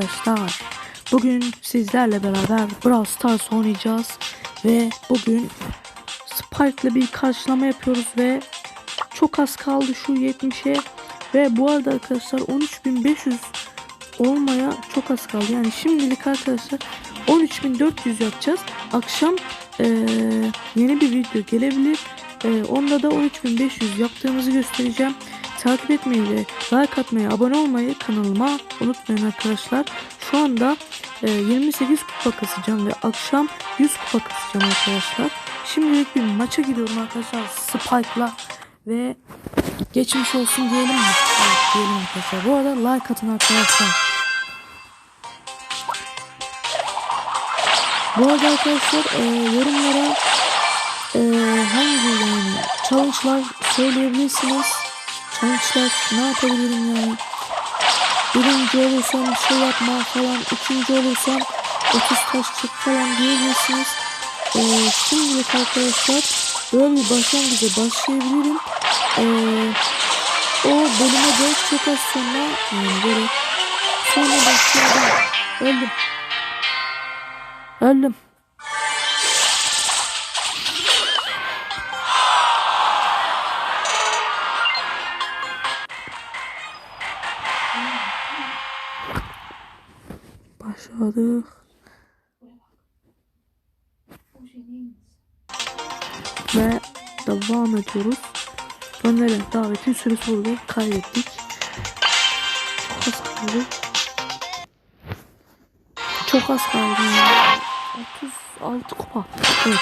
Arkadaşlar. Bugün sizlerle beraber Brawl Stars oynayacağız ve bugün Spike'la bir karşılama yapıyoruz ve çok az kaldı şu 70'e ve bu arada arkadaşlar 13.500 olmaya çok az kaldı. Yani şimdilik arkadaşlar 13.400 yapacağız. Akşam eee, yeni bir video gelebilir. Eee, onda da 13.500 yaptığımızı göstereceğim takip etmeyi ve like atmayı, abone olmayı kanalıma unutmayın arkadaşlar. Şu anda e, 28 kupa kasacağım ve akşam 100 kupa kasacağım arkadaşlar. Şimdilik bir maça gidiyorum arkadaşlar Spike'la ve geçmiş olsun diyelim mi? Evet diyelim arkadaşlar. Bu arada like atın arkadaşlar. Bu arada arkadaşlar e, yorumlara e, hangi yani challenge'lar söyleyebilirsiniz. Challenge'lar ne yapabilirim yani. Birinci olursam bir şey yapma falan. ikinci olursam 30 taş çık falan diyebilirsiniz. Ee, şimdilik arkadaşlar böyle bir başlangıca başlayabilirim. Ee, o bölüme de çok az sonra yani böyle sonra başlayacağım. Öldüm. Öldüm. Başladık. Ve devam ediyoruz. Gönderen davetin süresi oldu. Kaybettik. Çok az kaldı. Çok az kaldı. Yani. 36 kupa. Evet.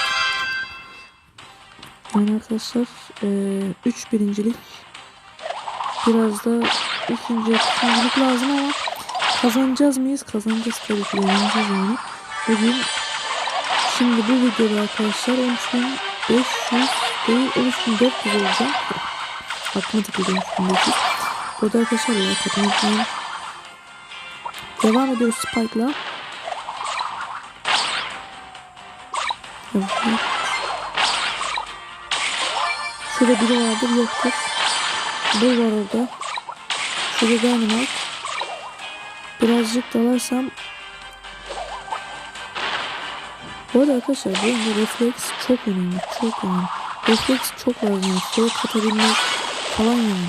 Yani arkadaşlar 3 birincilik biraz da ikinci ikincilik lazım ama Kazanacağız mıyız? Kazanacağız tabii ki yeneceğiz yani. Bugün şimdi bu videoda arkadaşlar 13.500 değil 13.400 olacak. Matematik video 13.500. Burada arkadaşlar ya katılmayın. Devam ediyoruz Spike'la. Şurada biri vardır yoktur. Bu var orada. Şurada Dynamite. Birazcık dalarsam Bu arada arkadaşlar bu refleks çok önemli. Çok önemli. Refleks çok lazım. Yani. Şöyle katabilmek falan yani.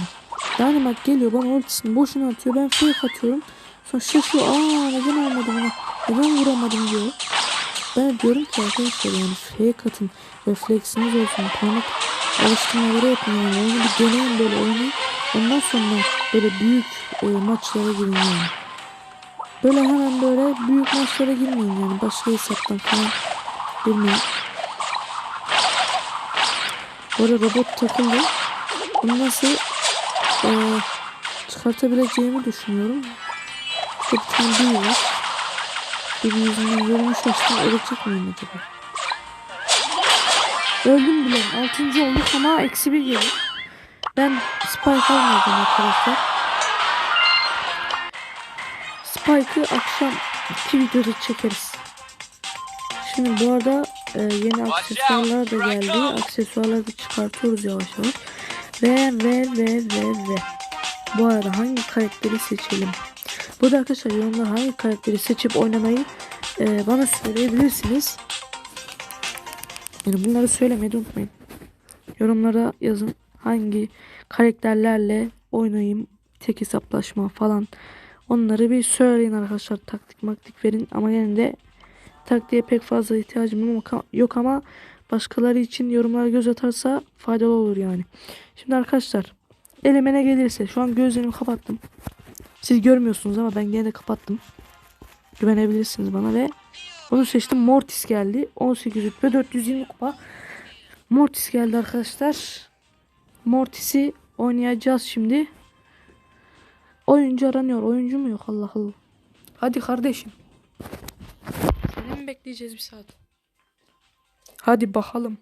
Dynamite geliyor bana ultisini boşuna atıyor. Ben fake atıyorum. Sonra şaşıyor. Aa neden olmadı buna? Neden vuramadım diyor. Ben diyorum ki arkadaşlar yani fake atın. Refleksiniz olsun. Parmak alıştırmaları yapın yani. Oyunu bir deneyin böyle oynayın. Ondan sonra böyle büyük e, maçlara girin yani. Böyle hemen böyle büyük maçlara girmeyin yani başka hesaptan falan girmeyin. Bu arada robot takıldı. Bunu nasıl e, çıkartabileceğimi düşünüyorum. İşte bir tane büyü var. Bir yüzünden görmüş açtım ölecek miyim acaba? Öldüm bile. Altıncı olduk ama eksi bir geliyor. Ben spike almadım arkadaşlar. Spike'ı akşam iki videoda çekeriz. Şimdi bu arada e, yeni aksesuarlar da geldi. Aksesuarları da çıkartıyoruz yavaş yavaş. Ve ve ve ve ve. Bu arada hangi karakteri seçelim? Burada arkadaşlar yorumlar hangi karakteri seçip oynamayı e, bana söyleyebilirsiniz. Yani bunları söylemeyi unutmayın. Yorumlara yazın hangi karakterlerle oynayayım. Tek hesaplaşma falan. Onları bir söyleyin arkadaşlar. Taktik maktik verin. Ama yine de taktiğe pek fazla ihtiyacım yok- ama başkaları için yorumlara göz atarsa faydalı olur yani. Şimdi arkadaşlar elime ne gelirse şu an gözlerimi kapattım. Siz görmüyorsunuz ama ben gene de kapattım. Güvenebilirsiniz bana ve onu seçtim. Mortis geldi. 18 rütbe 420 kupa. Mortis geldi arkadaşlar. Mortis'i oynayacağız şimdi. Oyuncu aranıyor. Oyuncu mu yok Allah Allah. Hadi kardeşim. Seni mi bekleyeceğiz bir saat? Hadi bakalım.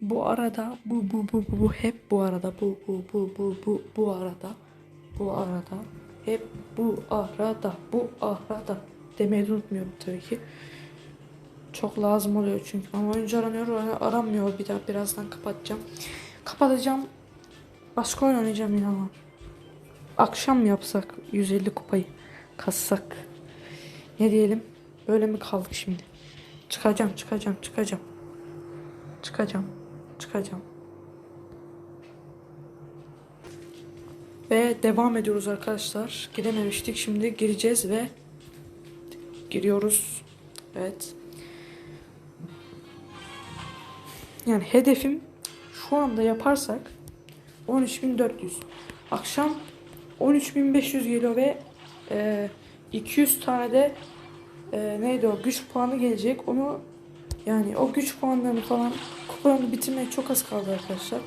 Bu arada bu bu bu bu, bu hep bu arada bu bu bu bu bu bu arada bu arada hep bu arada bu arada demeyi de unutmuyorum tabii ki. Çok lazım oluyor çünkü ama oyuncu aranıyor aranmıyor bir daha birazdan kapatacağım. Kapatacağım. Başka oyun oynayacağım ya. akşam yapsak 150 kupayı kassak. Ne diyelim? Böyle mi kaldık şimdi? Çıkacağım, çıkacağım, çıkacağım. Çıkacağım, çıkacağım. Ve devam ediyoruz arkadaşlar. Girememiştik. Şimdi gireceğiz ve giriyoruz. Evet. Yani hedefim şu anda yaparsak 13.400. Akşam 13.500 geliyor ve e, 200 tane de e, neydi o güç puanı gelecek. Onu yani o güç puanlarını falan kupalarını bitirmeye çok az kaldı arkadaşlar.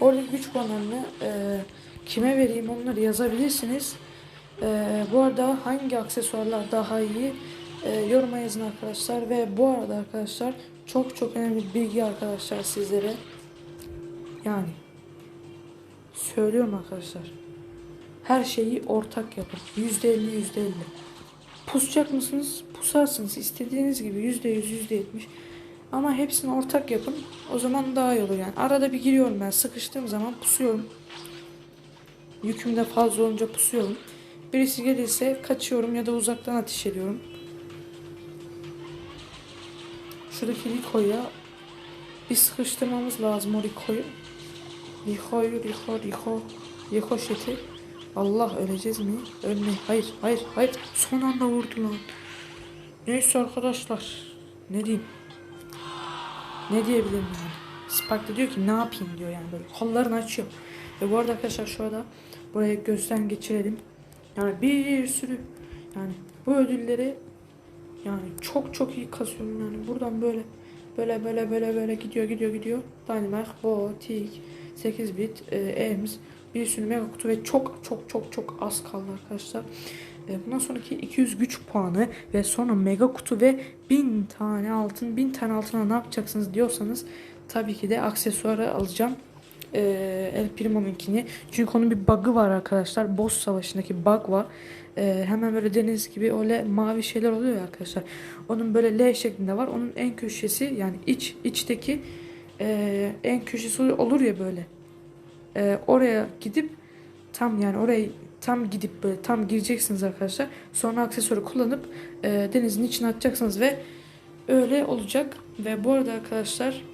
Oradaki güç puanlarını e, kime vereyim onları yazabilirsiniz. E, bu arada hangi aksesuarlar daha iyi e, yoruma yazın arkadaşlar. Ve bu arada arkadaşlar çok çok önemli bir bilgi arkadaşlar sizlere. Yani söylüyorum arkadaşlar. Her şeyi ortak yapın. Yüzde elli, yüzde elli. Pusacak mısınız? Pusarsınız. İstediğiniz gibi yüzde yüz, yüzde yetmiş. Ama hepsini ortak yapın. O zaman daha iyi olur yani. Arada bir giriyorum ben. Sıkıştığım zaman pusuyorum. Yüküm de fazla olunca pusuyorum. Birisi gelirse kaçıyorum ya da uzaktan ateş ediyorum. Şuradaki Rico'ya bir sıkıştırmamız lazım o Rico'yu. Rico'yu, Rico, Rico. Rico şeti. Allah öleceğiz mi? Ölme. Hayır, hayır, hayır. Son anda vurdu lan. Neyse arkadaşlar. Ne diyeyim? Ne diyebilirim yani? Spark da diyor ki ne yapayım diyor yani böyle kollarını açıyor. Ve bu arada arkadaşlar şurada buraya gözden geçirelim. Yani bir sürü yani bu ödülleri yani çok çok iyi kasıyorum yani buradan böyle böyle böyle böyle böyle gidiyor gidiyor gidiyor. Dynamite, Bo, Tik, 8 bit, e, Ems, bir sürü mega kutu ve çok çok çok çok az kaldı arkadaşlar. E, bundan sonraki 200 güç puanı ve sonra mega kutu ve 1000 tane altın 1000 tane altına ne yapacaksınız diyorsanız tabii ki de aksesuarı alacağım. E, El Primo'nunkini. Çünkü onun bir bug'ı var arkadaşlar. Boss savaşındaki bug var. E, hemen böyle deniz gibi öyle mavi şeyler oluyor ya arkadaşlar. Onun böyle L şeklinde var. Onun en köşesi yani iç içteki e, en köşesi olur ya böyle. E, oraya gidip tam yani orayı tam gidip böyle tam gireceksiniz arkadaşlar. Sonra aksesuarı kullanıp e, denizin içine atacaksınız ve öyle olacak. Ve bu arada arkadaşlar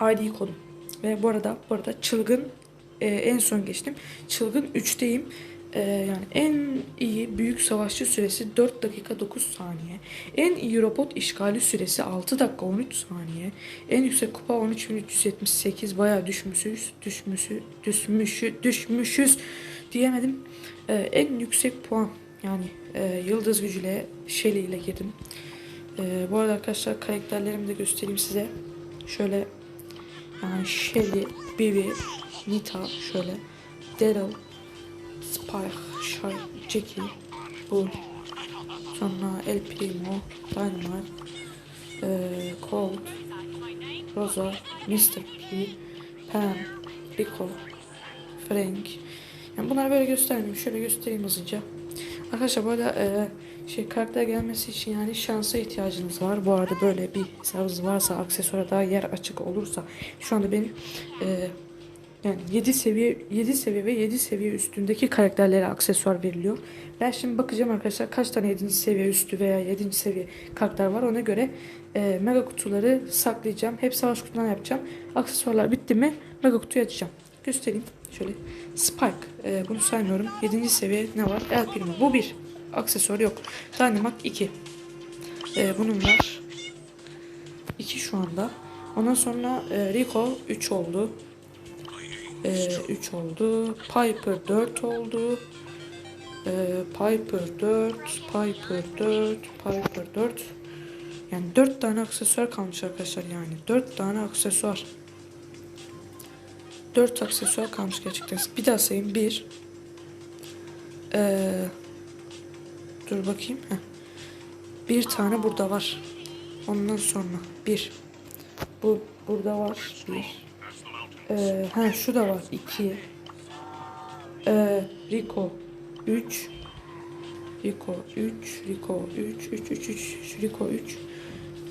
ID kodum. Ve bu arada bu arada çılgın e, en son geçtim. Çılgın 3'teyim. E, yani en iyi büyük savaşçı süresi 4 dakika 9 saniye. En iyi robot işgali süresi 6 dakika 13 saniye. En yüksek kupa 13378 bayağı düşmüşüz. Düşmüşü, düşmüşü, düşmüşüz diyemedim. E, en yüksek puan yani e, yıldız gücüyle Shelly ile girdim. E, bu arada arkadaşlar karakterlerimi de göstereyim size. Şöyle yani Shelly, Bibi, Nita şöyle Daryl, Spike, Shy, Jackie, Bull, sonra El Primo, Dynamite, e, Colt, Rosa, Mr. P, Pam, Rico, Frank. Yani bunları böyle göstermeyeyim. Şöyle göstereyim hızlıca. Arkadaşlar bu arada e, şey karakter gelmesi için yani şansa ihtiyacınız var. Bu arada böyle bir hesabınız varsa aksesuara daha yer açık olursa şu anda benim e, yani 7 seviye 7 seviye ve 7 seviye üstündeki karakterlere aksesuar veriliyor. Ben şimdi bakacağım arkadaşlar kaç tane 7. seviye üstü veya 7. seviye karakter var. Ona göre e, mega kutuları saklayacağım. Hep savaş kutularından yapacağım. Aksesuarlar bitti mi mega kutuyu açacağım. Göstereyim. Şöyle Spike. E, bunu saymıyorum. 7. seviye ne var? El Primo. Bu bir. Aksesuar yok. Dynamite 2. E, bunun var. 2 şu anda. Ondan sonra e, Rico 3 oldu. E, 3 oldu. Piper 4 oldu. E, Piper 4, Piper 4, Piper 4. Yani 4 tane aksesuar kalmış arkadaşlar yani. 4 tane aksesuar. 4 aksesuar kalmış gerçekten. Bir daha sayayım. 1 ee, Dur bakayım. Heh. Bir tane burada var. Ondan sonra bir. Bu burada var. Bir. Ee, ha şu da var. iki. Ee, Rico 3. Rico 3. Rico 3. 3 3 3. Rico 3.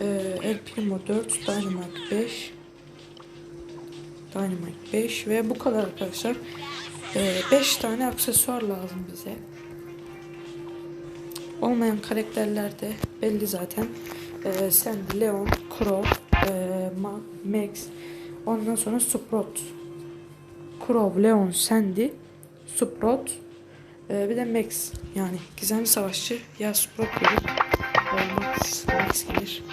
Ee, El Primo 4. Dynamite 5. Dynamite 5 ve bu kadar arkadaşlar. 5 tane aksesuar lazım bize. Olmayan karakterler de belli zaten. Ee, Sandy, Leon, Crow, e, Ma- Max, ondan sonra Sprout. Crow, Sandy, Sprout, e, bir de Max. Yani gizemli savaşçı ya Sprout gelir ya Max, Max gelir.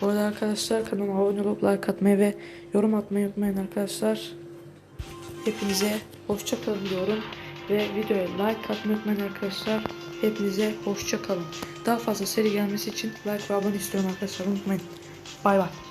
Bu arada arkadaşlar kanalıma abone olup like atmayı ve yorum atmayı unutmayın arkadaşlar. Hepinize hoşça kalın diyorum. Ve videoya like atmayı unutmayın arkadaşlar. Hepinize hoşça kalın. Daha fazla seri gelmesi için like ve abone istiyorum arkadaşlar unutmayın. Bay bay.